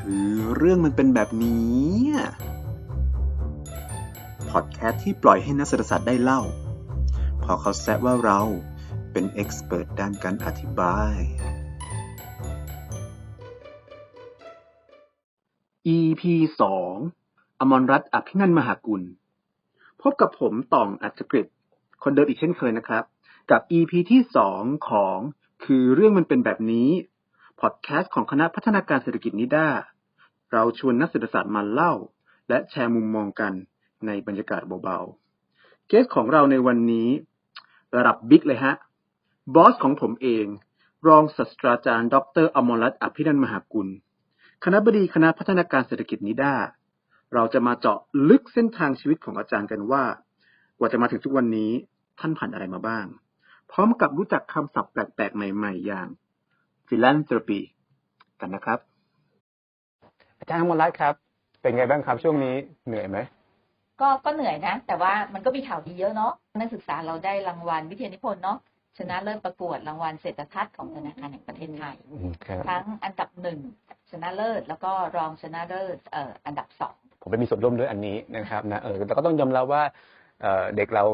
คือเรื่องมันเป็นแบบนี้พอดแคสต์ที่ปล่อยให้นักเศรษฐศาสตร์ได้เล่า พอเขาแซะว่าเราเป็นเอ็กซ์เพรสด้านการอธิบาย EP สองอมรรัตน์อภินันมหากุล พบกับผมต่องอัจฉกฤตคนเดิมอีกเช่นเคยนะครับ กับ EP ที่สองของคือเรื่องมันเป็นแบบนี้ พอดแคสต์ของคณะพัฒนาการเศรษฐกิจนิด้า เราชวนนักเศรษฐศาสตร์มาเล่า และแชร์มุมมองกันในบรรยากาศเบาๆ เกสของเราในวันนี้ ระดับบิ๊กเลยฮะ บอสของผมเอง รองศาสตราจารย์ ดรอมรรัตน์อภินันท์มหากุล คณะบดีคณะพัฒนาการเศรษฐกิจนิด้า เราจะมาเจาะลึกเส้นทางชีวิตของอาจารย์กันว่า กว่าจะมาถึงทุกวันนี้ท่านผ่านอะไรมาบ้าง พร้อมกับรู้จักคำศัพท์แปลกๆ ใหม่ ๆ อย่าง philanthropy กันนะครับ อาจารย์อมรรัตน์ครับ เป็นไงบ้างครับช่วงนี้เหนื่อยไหมก็ก็เหนื่อยนะ แต่ว่ามันก็มีข่าวดีเยอะเนาะนักศึกษาเราได้รางวัลวิทยานิพนธ์เนาะชนะเลิศประกวดรางวัลเศรษฐทัศน์ของธนาคารแห่งประเทศไทยอืมครับทั้งอันดับหนึ่งชนะเลิศแล้วก็รองชนะเลิศเอ่ออันดับสองผมไปมีส่วนร่วมด้วยอันนี้นะครับนะเออแต่ก็ต้องยอมรับว่าเอ่อเด็กเรา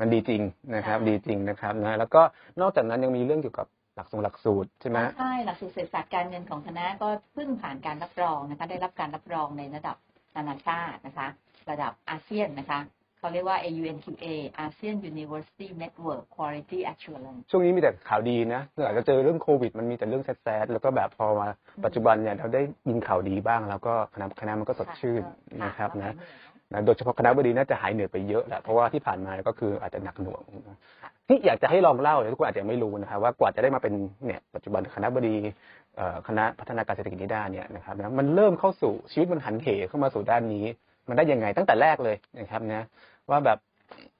มันดีจริงนะครับ ดีจริงนะครับนะแล้วก็นอกจากนั้นยังมีเรื่องเกี่ยวกับ หลักสูตรหลักสูตรใช่ไหมใช่หลักสูตรเศรษฐศาสตร์การเงินของคณะก็เพิ่งผ่านการรับรองนะคะ ได้รับการรับรองในระดับนานาชาตินะคะ ระดับอาเซียนนะคะเขาเรียกว่า AUNQA ASEAN University Network Quality Assurance ช่วงนี้มีแต่ข่าวดีนะอาจจะเจอเรื่องโควิด มันมีแต่เรื่องแซดๆแล้วก็แบบพอมาปัจจุบันเนี่ยเราได้ยินข่าวดีบ้าง แล้วก็คณะคณะมันก็สดชื่นนะครับนะ นะโดยเฉพาะคณะบดีน่าจะหายเหนื่อยไปเยอะแหละเพราะว่าที่ผ่านมาก็คืออาจจะหนักหน่วงที่อยากจะให้ลองเล่าเนี่ยทุกคนอาจจะไม่รู้นะครับว่ากว่าจะได้มาเป็นเนี่ยปัจจุบันคณะบดีคณะพัฒนาการเศรษฐกิจนิด้าเนี่ยนะครับนะมันเริ่มเข้าสู่ชีวิตมันหันเหเข้ามาสู่ด้านนี้ มันได้ยังไงตั้งแต่แรกเลยนะครับนะว่าแบบ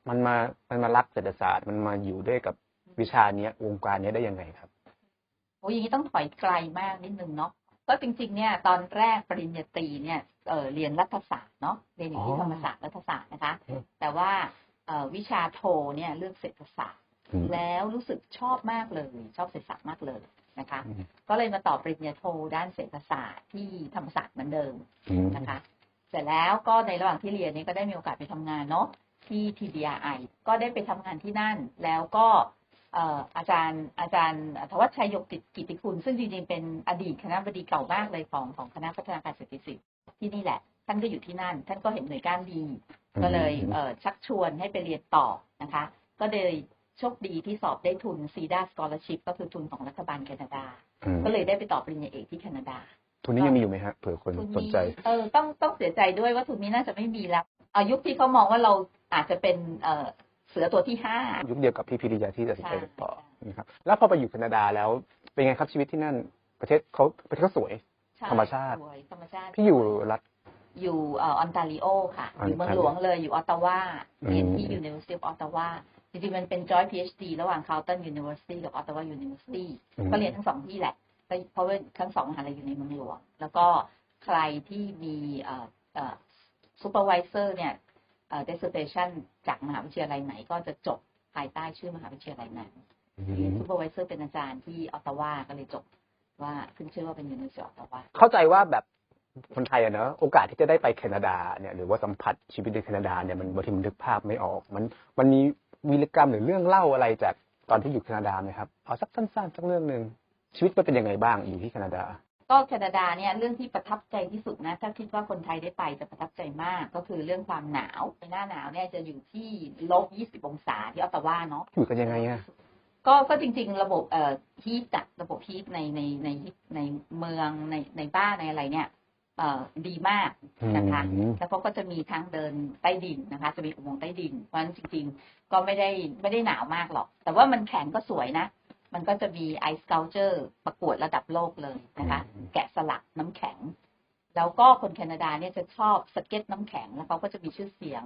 มันมามันมารักเศรษฐศาสตร์ มันมาอยู่ด้วยกับวิชาเนี้ยวงการเนี้ยได้ยังไงครับโอ้ยอย่างนี้ต้องถอยไกลมากนิดนึงเนาะก็จริงๆเนี่ย ตอนแรกปริญญาตรีเนี่ย เอ่อเรียนรัฐศาสตร์เนาะเรียนอยู่ที่อ๋อธรรมศาสตร์รัฐศาสตร์นะคะอืมแต่ว่าเอ่อวิชาโทเนี่ยเลือกเศรษฐศาสตร์ แล้วรู้สึกชอบมากเลย ชอบเศรษฐศาสตร์มากเลยนะคะอืมก็เลยมาต่อปริญญาโทด้านเศรษฐศาสตร์ที่ธรรมศาสตร์เหมือนเดิมอืมนะคะ เสร็จแล้วก็ในระหว่างที่เรียนนี้ก็ได้มีโอกาสไปทำงานเนาะที่ TDRI ก็ได้ไปทำงานที่นั่น แล้วก็เอ่ออาจารย์อาจารย์ธวัชชัยยกติกิติคุณ ซึ่งจริงๆ เป็นอดีตคณะบดีเก่ามากเลยของของคณะพัฒนาการเศรษฐกิจ ที่นี่แหละ ท่านก็อยู่ที่นั่น ท่านก็เห็นหน่วยก้านดี ก็เลยเอ่อชักชวนให้ไปเรียนต่อนะคะ ก็เลยโชคดีที่สอบได้ทุน CEDA Scholarship ก็คือทุนของรัฐบาลแคนาดาอืมก็เลยได้ไปต่อปริญญาเอกที่แคนาดา ทุนนี้ยังมีอยู่ไหมฮะเผื่อคนทุนสนนี้ใจ เออต้องต้องเสียใจด้วยว่าทุนนี้น่าจะไม่มีแล้วอายุคที่เขามองว่าเราอาจจะเป็นเอ่อเสือตัวที่ห้ายุคเดียวกับพี่พิริยาที่ตัดสินใจใช่เรียนต่อนะครับแล้วพอไปอยู่แคนาดาแล้วเป็นไงครับชีวิตที่นั่นประเทศเขาประเทศเขาสวยใช่ ธรรมชาติสวยธรรมชาติ พี่อยู่รัฐ อยู่เอออนตาริโอค่ะ อยู่เมือง Ontario หลวงเลย อยู่ออตตาวาเรียนที่อืม University of Ottawa จริงๆมันเป็น joint PhD ระหว่าง Carleton University กับ Ottawa University อืมก็เรียนทั้งสองที่แหละก็เพราะว่าทั้งสองมหาลัยอยู่ในเมืองหลวง แล้วก็ใครที่มีเอ่อเอ่อ supervisor เนี่ยเอ่อ dissertation จากมหาวิทยาลัยไหนก็จะจบภายใต้ชื่อมหาวิทยาลัยนั้นอืที่ม supervisor เป็นอาจารย์ที่ออตตาวาก็เลยจบ ว่าขึ้นชื่อว่าเป็น University of Ottawa เข้าใจว่าแบบคนไทยอะเนอะโอกาสที่จะได้ไปแคนาดาเนี่ยหรือว่าสัมผัสชีวิตในแคนาดาเนี่ยมันบางทีมันนึกภาพไม่ออก มันมันมีวีรกรรมหรือเรื่องเล่าอะไรจากตอนที่อยู่แคนาดาไหมครับเอาสักสั้นๆสักเรื่องหนึ่งชีวิตมันเป็นยังไงบ้างอยู่ที่แคนาดา ก็แคนาดาเนี่ยเรื่องที่ประทับใจที่สุดนะ ถ้าคิดว่าคนไทยได้ไปจะประทับใจมากก็คือเรื่องความหนาวในหน้าหนาวเนี่ยจะอยู่ที่ลบ 20 องศาที่ออตตาวาเนาะอยู่กันยังไงอะ ก็ก็จริง ๆ ระบบเอ่อฮีทอะระบบฮีทในในในในเมืองในในบ้านในอะไรเนี่ยเอ่อดีมากนะคะอืมแล้วเขาก็จะมีทางเดินใต้ดินนะคะ จะมีอุโมงค์ใต้ดิน เพราะฉะนั้นจริง ๆ ก็ไม่ได้ไม่ได้หนาวมากหรอก แต่ว่ามันแข็งก็สวยนะ มันก็จะมีไอซ์เกลเจอร์ประกวดระดับโลกเลยนะคะ แกะสลักน้ำแข็ง แล้วก็คนแคนาดาเนี่ยจะชอบสเก็ตน้ำแข็ง แล้วเขาก็จะมีชื่อเสียง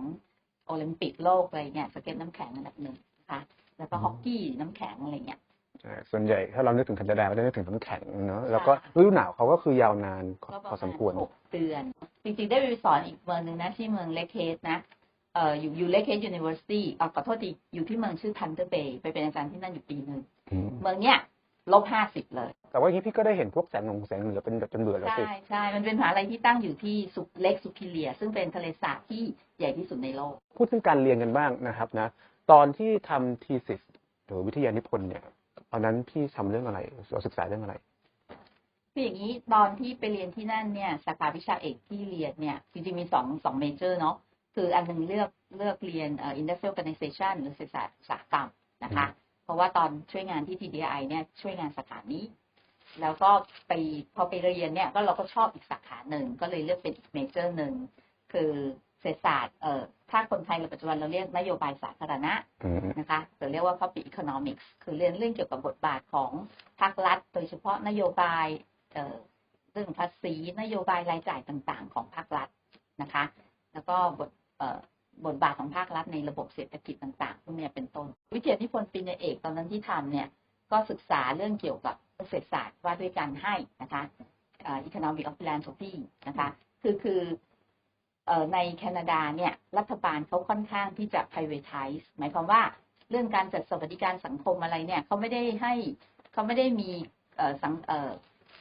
โอลิมปิกโลกอะไรเนี่ยสเก็ตน้ำแข็งอันดับหนึ่งนะคะ แล้วก็ฮอกกี้น้ำแข็งอะไรเงี้ยใช่ส่วนใหญ่ถ้าเรานึกถึงแคนาดาเราจะนึกถึงน้ำแข็งเนาะแล้วก็ใช่ฤดูหนาวเขาก็คือยาวนานพอก็ปพอระสมามณควรหกเดือน จริงๆได้ไปสอนอีกเมืองหนึ่งนะที่เมืองเลเคสนะเอ่ออยู่อยู่เลเคสยูนิเวอร์ซิตี้อ่ขอโทษทีอยู่ที่เมืองชื่อทันเดอร์เบย์ไปเป็นอาจารย์ที่นั่นอยู่ปีหนึ่งอืมเมืองเนี้ยลบห้าสิบเลย แต่ว่าอย่างนี้พี่ก็ได้เห็นพวกแสงหนงแสงเหนือเป็นแบบจนเบื่อแล้วใช่สิใช่มันเป็นมหาลัยที่ตั้งอยู่ที่สุเล็กสุพิเลีย ซึ่งเป็นทะเลสาบที่ใหญ่ที่สุดในโลก พูดถึงการเรียนกันบ้างนะครับนะ ตอนที่ทำทีสิสหรือวิทยานิพนธ์เนี่ย ตอนนั้นพี่ทำเรื่องอะไรเราศึกษาเรื่องอะไรคืออย่างนี้ตอนที่ไปเรียนที่นั่นเนี่ยสาขาวิชาเอกที่เรียนเนี่ยจริงๆมีสองสองเมเจอร์เนาะคืออันหนึงเลือกเลือกเรียนเอ่อ industrial organization หรือศึกษาอุตสาหกรรมนะคะ เพราะว่าตอนช่วยงานที่ TDI เนี่ยช่วยงานสาขานี้ แล้วก็ไปพอไปเรียนเนี่ยก็เราก็ชอบอีกสาขาหนึ่งก็เลยเลือกเป็นอีกเมเจอร์หนึ่งคือเศรษฐศาสตร์เอ่อ ถ้าคนไทยในปัจจุบันเราเรียกนโยบายสาธารณะอืมนะคะหรือเรียกว่า public economics คือเรียนเรื่องเกี่ยวกับบทบาทของภาครัฐ โดยเฉพาะนโยบายเอ่อเรื่องภาษีนโยบายรายจ่ายต่างๆ ของภาครัฐนะคะ แล้วก็บทเอ่อบทบาทของภาครัฐในระบบเศรษฐกิจต่างๆพวกเนี้ยเป็นต้น วิทยานิพนธ์ปริญญาเอกตอนนั้นที่ทำเนี่ยก็ศึกษาเรื่องเกี่ยวกับเศรษฐศาสตร์ว่าด้วยการให้นะคะเอ่อ economic of philanthropy นะคะ คือคือเอ่อ ในแคนาดาเนี่ยรัฐบาลเขาค่อนข้างที่จะ privatize หมายความว่าเรื่องการจัดสวัสดิการสังคมอะไรเนี่ยเขาไม่ได้ให้เขาไม่ได้มีเอ่อสังเอ่อ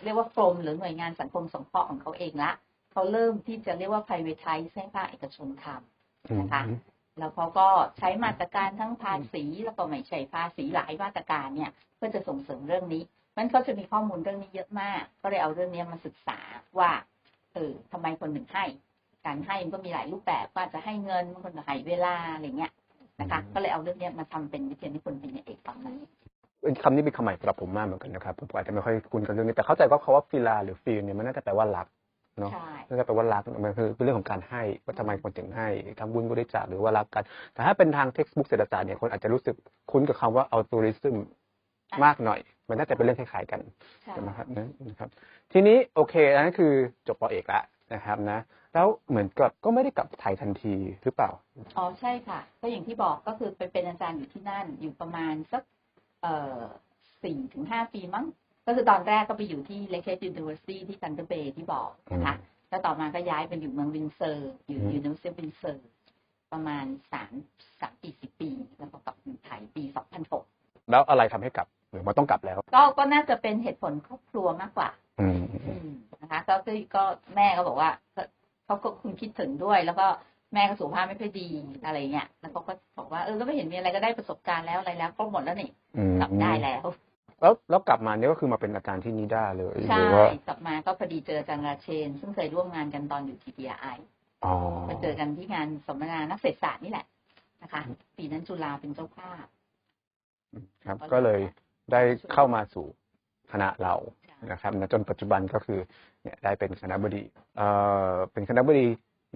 เรียกว่ากรมหรือหน่วยงานสังคมสงเคราะห์ของเขาเองละเขาเริ่มที่จะเรียกว่า privatize ให้ภาคเอกชนทำอืมนะคะแล้วเขาก็ใช้มาตรการทั้งภาษีแล้วก็ไม่ใช่ภาษีหลายมาตรการเนี่ยเพื่อจะส่งเสริมเรื่องนี้มันก็จะมีข้อมูลเรื่องนี้เยอะมาก ก็เลยเอาเรื่องนี้มาศึกษาว่าเออทำไมคนหนึ่งให้ การให้มันก็มีหลายรูปแบบว่าจะให้เงินบางคนก็ให้เวลาอะไรเงี้ยนะคะ ก็เลยเอาเรื่องนี้มาทำเป็นวิทยานิพนธ์ปริญญาเอกตอนนั้นคำนี้เป็นคำใหม่สำหรับผมมากเหมือนกันนะครับผมอาจจะไม่ค่อยคุ้นกับเรื่องนี้แต่เข้าใจว่าคาว่าฟิลาหรือฟีลเนี่ยมันน่าจะแปลว่ารักเนาะใช่น่าจะแปลว่ารักมันคือเป็นเรื่องของการให้ว่าทำไมคนถึงให้ทำบุญบริจาคหรือว่ารักกัน แต่ถ้าเป็นทางเท็กซ์บุ๊กเศรษฐศาสตร์เนี่ยคนอาจจะรู้สึกคุ้นกับคำว่า altruism มากหน่อย มันน่าจะเป็นเรื่องคล้ายๆกันใช่ใช่ไหมครับนั่นนะครับ ทีนี้โอเคอันนั้นคือจบปอเอกแล้ว นะครับนะ แล้วเหมือนกับก็ไม่ได้กลับไทยทันทีหรือเปล่า อ๋อใช่ค่ะ ก็อย่างที่บอกก็คือไปเป็นอาจารย์อยู่ที่นั่น อยู่ประมาณสักเอ่อสี่ถึงห้าปีมั้ง ก็คือตอนแรกก็ไปอยู่ที่ Lakehead University ที่ Thunder Bay ที่บอกนะคะแล้วต่อมาก็ย้ายไปอยู่เมืองวินเซอร์ อยู่อืม University of Windsor ประมาณสามสามปีสี่ปี แล้วก็กลับมาไทยปีสองพันหกแล้วอะไรทำให้กลับหรือมันต้องกลับแล้ว ก็ก็น่าจะเป็นเหตุผลครอบครัวมากกว่า อืมอืม นะคะ ก็ก็ก็แม่ก็บอกว่าก็เขาก็คุณคิดถึงด้วย แล้วก็แม่ก็สุขภาพไม่ค่อยดีอะไรเงี้ยแล้วเขาก็บอกว่าเออก็ไม่เห็นมีอะไรก็ได้ประสบการณ์แล้วอะไรแล้วก็หมดแล้วนี่อืมกลับได้แล้ว แล้วแล้วกลับมาเนี่ยก็คือมาเป็นอาจารย์ที่นิด้าเลยหใช่รือว่ากลับมาก็พอดีเจออาจารย์ราเชน ซึ่งเคยร่วมงานกันตอนอยู่ TPI อ๋อมาเจอกันที่งานสัมมนานักเศรษฐศาสตร์นี่แหละนะคะ ปีนั้นจุฬาเป็นเจ้าภาพครับก็เลยได้เข้ามาสู่คณะเรา นะครับนะจนปัจจุบันก็คือเนี่ยได้เป็นคณะบดีเอ่อเป็นคณะบดี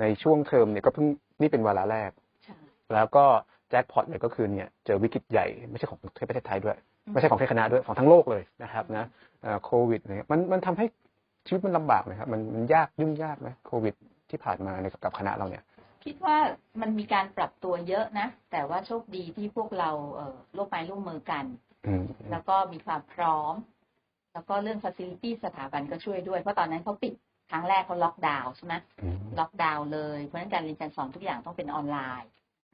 ในช่วงเทอมเนี่ยก็เพิ่งนี่เป็นวาระแรกใช่แล้วก็แจ็คพอตเลยก็คือเนี่ยเจอวิกฤตใหญ่ไม่ใช่ของประเทศไทยด้วย ไม่ใช่ของแค่คณะด้วยของทั้งโลกเลยนะครับนะเอ่อโควิดเนี่ยมันมันทำให้ชีวิตมันลำบากไหมครับมันมันยากยุ่งยากไหมโควิดที่ผ่านมาในกับคณะเราเนี่ย คิดว่ามันมีการปรับตัวเยอะนะ แต่ว่าโชคดีที่พวกเราเอ่อร่วมไม้ร่วมมือกันอืมแล้วก็มีความพร้อม แล้วก็เรื่อง facility สถาบันก็ช่วยด้วย เพราะตอนนั้นเขาปิดครั้งแรกเขาล็อกดาวน์ใช่ไหมอืมล็อกดาวน์เลย เพราะฉะนั้นการเรียนการสอนทุกอย่างต้องเป็นออนไลน์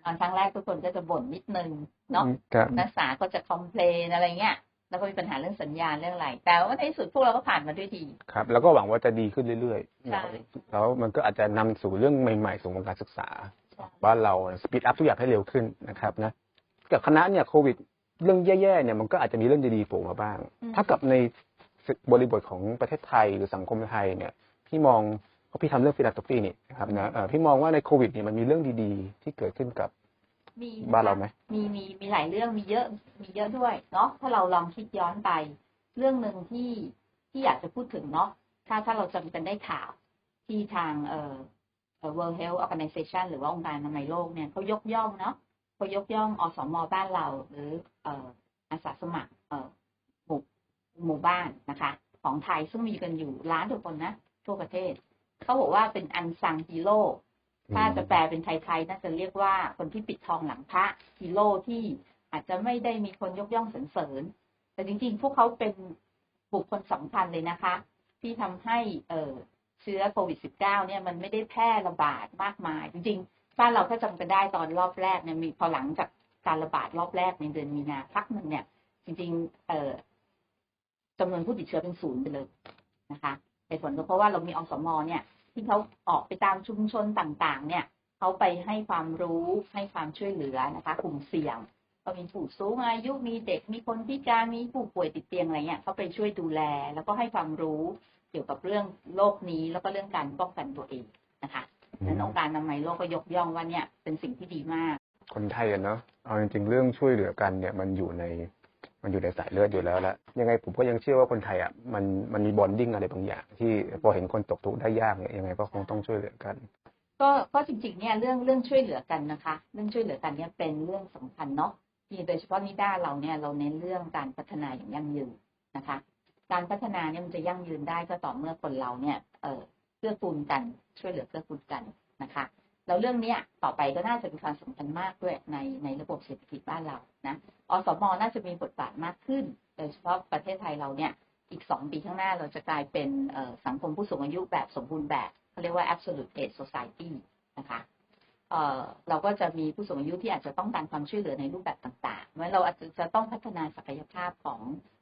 ตอนครั้งแรกทุกคนก็จะบ่นนิดนึงเนาะครับนักศึกษาก็จะคอมเพลนอะไรเงี้ยแล้วก็มีปัญหาเรื่องสัญญาณเรื่องอะไรแต่ว่าในที่สุดพวกเราก็ผ่านมาด้วยดีครับ แล้วก็หวังว่าจะดีขึ้นเรื่อยๆใช่แล้วมันก็อาจจะนำสู่เรื่องใหม่ๆสู่วงการศึกษาใช่บ้านเราสปีดอัพทุกอย่างให้เร็วขึ้นนะครับนะกับคณะเนี่ยโควิด เรื่องแย่ๆเนี่ยมันก็อาจจะมีเรื่องดีๆโผล่มาบ้าง ถ้ากับใน บริบทของประเทศไทยหรือสังคมไทยเนี่ย พี่มองเพราะพี่ทำเรื่องฟิลาโตฟีนี่นะครับนะเอ่อพี่มองว่าในโควิดเนี่ยมันมีเรื่องดีๆ ที่เกิดขึ้นกับมีะคะบ้านเราไหมมีมีมีหลายเรื่องมีเยอะมีเยอะด้วยเนาะถ้าเราลองคิดย้อนไป เรื่องหนึ่งที่ที่อยากจะพูดถึงเนาะถ้าถ้าเราจำกันได้ข่าวที่ทางเอ่อเอ่อ World Health Organization หรือว่าองค์การอนามัยโลกเนี่ยเขายกย่องเนาะเขายกย่องอสมบ้านเรา หรือเอ่ออาสาสมัครเอ่อ หมู่หมู่บ้านนะคะ ของไทยซึ่งมีกันอยู่ล้านทุกคนนะทั่วประเทศ เขาบอกว่าเป็นอันซังฮีโร่ถ้าจะแปลเป็นไทยๆน่าจะเรียกว่าคนที่ปิดทองหลังพระฮีโร่ที่อาจจะไม่ได้มีคนยกย่องสรรเสริญ แต่จริงๆ พวกเขาเป็นบุคคลสำคัญเลยนะคะ ที่ทำให้เอ่อเชื้อโควิด -19 เนี่ยมันไม่ได้แพร่ระบาดมากมาย จริงๆ บ้านเราถ้าจำกันได้ตอนรอบแรกเนี่ยมีพอหลังจากการระบาดรอบแรกในเดือนมีนาพักหนึ่งเนี่ย จริงๆเอ่อ จำนวนผู้ติดเชื้อเป็นศูนย์ไปเลยนะคะเหตุผลก็เพราะว่าเรามีอสมเนี่ย ที่เขาออกไปตามชุมชนต่างๆ เนี่ยเขาไปให้ความรู้ให้ความช่วยเหลือนะคะกลุ่มเสี่ยงก็มีผู้สูงอายุมีเด็กมีคนพิการมีผู้ป่วยติดเตียงอะไรเงี้ยเขาไปช่วยดูแล แล้วก็ให้ความรู้เกี่ยวกับเรื่องโรคนี้แล้วก็เรื่องการป้องกันตัวเองนะคะดังนั้นองค์การอนามัยโลกก็ยกย่องว่าเนี่ยเป็นสิ่งที่ดีมาก คนไทยอะเนาะเอาจริงๆเรื่องช่วยเหลือกันเนี่ยมันอยู่ใน มันอยู่ในสายเลือดอยู่แล้วละยังไงผมก็ยังเชื่อว่าคนไทยอะมันมันมีบอนดิ้งอะไรบางอย่าง ที่พอเห็นคนตกทุกข์ได้ยากเนี่ยยังไงก็คงต้องช่วยเหลือกัน ก็ก็จริงๆเนี่ยเรื่องเรื่องช่วยเหลือกันนะคะ เรื่องช่วยเหลือกันเนี่ยเป็นเรื่องสำคัญเนาะที่โดยเฉพาะนิด้าเราเนี่ยเราเน้นเรื่องการพัฒนาอย่างยั่งยืนนะคะ การพัฒนาเนี่ยมันจะยั่งยืนได้ก็ต่อเมื่อคนเราเนี่ยเออเกื้อกูลกันช่วยเหลือเกื้อกูลกันนะคะ แล้วเรื่องเนี้ยต่อไปก็น่าจะมีความสำคัญมากด้วยในในระบบเศรษฐกิจบ้านเรานะอสมน่าจะมีบทบาทมากขึ้นโดยเฉพาะประเทศไทยเราเนี่ยอีกสองปีข้างหน้าเราจะกลายเป็นสังคมผู้สูงอายุแบบสมบูรณ์แบบเขาเรียกว่า absolute age society นะคะเเราก็จะมีผู้สูงอายุที่อาจจะต้องการความช่วยเหลือในรูปแบบต่างๆเพราะเราอาจจะจะต้องพัฒนาศักยภาพของ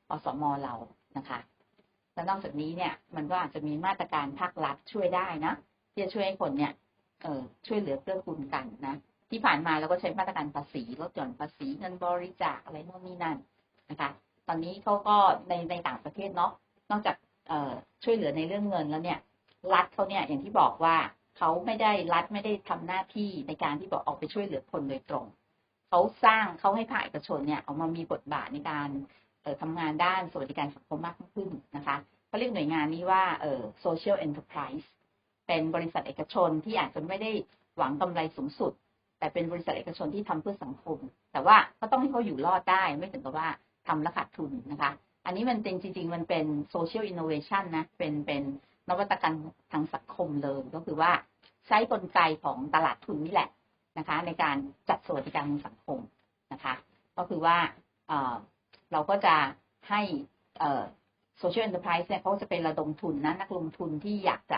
อสมเรานะคะและนอกจากนี้เนี่ยมันก็อาจจะมีมาตรการภาครัฐช่วยได้นะที่จะช่วยให้คนเนี่ย เอ่อช่วยเหลือเกื้อกูลกันนะที่ผ่านมาเราก็ใช้มาตรการภาษีลดหย่อนภาษีเงินบริจาคอะไรโน่นนี่นั่นนะคะ ตอนนี้เขาก็ในในต่างประเทศเนาะนอกจากเอ่อช่วยเหลือในเรื่องเงินแล้วเนี่ยรัฐเขาเนี่ยอย่างที่บอกว่าเขาไม่ได้รัฐไม่ได้ทำหน้าที่ในการที่บอกออกไปช่วยเหลือคนโดยตรงเขาสร้างเขาให้ภาคเอกชนเนี่ยออกมามีบทบาทในการเออทำงานด้านสวัสดิการสังคมมากขึ้นนะคะเขาเรียกหน่วยงานนี้ว่าเอ่อ social enterprise เป็นบริษัทเอกชนที่อาจจะไม่ได้หวังกำไรสูงสุด แต่เป็นบริษัทเอกชนที่ทำเพื่อสังคม แต่ว่าก็ต้องให้เขาอยู่รอดได้ ไม่ถึงกับว่าทำแล้วขาดทุนนะคะ อันนี้มันเป็นจริง ๆ มันเป็น social innovation นนะเป็นเป็นนวัตกรรมทางสังคมเลยก็คือว่าใช้กลไกของตลาดทุนนี่แหละนะคะ ในการจัดสวัสดิการทางสังคมนะคะ ก็คือว่าเออเราก็จะให้เอ่อ social enterprise เนี่ยเขาจะเป็นระดมทุนนะนักลงทุนที่อยากจะ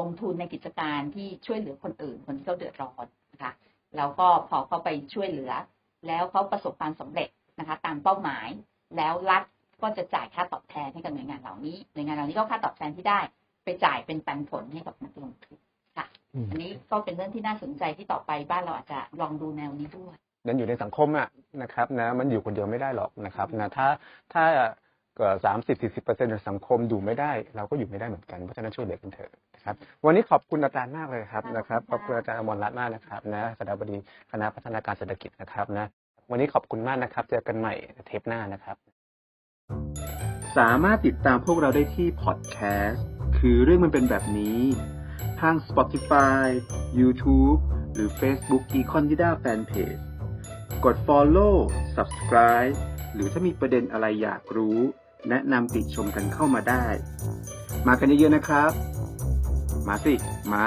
ลงทุนในกิจการที่ช่วยเหลือคนอื่น คนที่เขาเดือดร้อนนะคะแล้วก็พอเขาไปช่วยเหลือ แล้วเขาประสบความสำเร็จนะคะ ตามเป้าหมายแล้วรัฐก็จะจ่ายค่าตอบแทนให้กับหน่วยงานเหล่านี้หน่วยงานเหล่านี้ก็ค่าตอบแทนที่ได้ ไปจ่ายเป็นปันผลให้กับนักลงทุนค่ะ อันนี้ก็เป็นเรื่องที่น่าสนใจที่ต่อไปบ้านเราอาจจะลองดูแนวนี้ด้วยนั้นอยู่ในสังคมอะนะครับนะมันอยู่คนเดียวไม่ได้หรอกนะครับนะถ้าถ้า สามสิบสี่สิบเปอร์เซ็นต์ของสังคมอยู่ไม่ได้ เราก็อยู่ไม่ได้เหมือนกันเพราะฉะนั้นช่วยเหลือกันเถอะนะครับ วันนี้ขอบคุณอาจารย์มากเลยครับนะครับขอบคุณอาจารย์อมรรัตน์มากนะครับนะสถาบดีคณะพัฒนาการเศรษฐกิจนะครับนะวันนี้ขอบคุณมากนะครับ เจอกันใหม่เทปหน้านะครับ สามารถติดตามพวกเราได้ที่พอดแคสต์คือเรื่องมันเป็นแบบนี้ ทาง Spotify YouTube หรือ Facebook Econ d i d a Fanpage กด Follow Subscribe หรือถ้ามีประเด็นอะไรอยากรู้ แนะนำติชมกันเข้ามาได้ มากันเยอะๆนะครับ มาสิ มา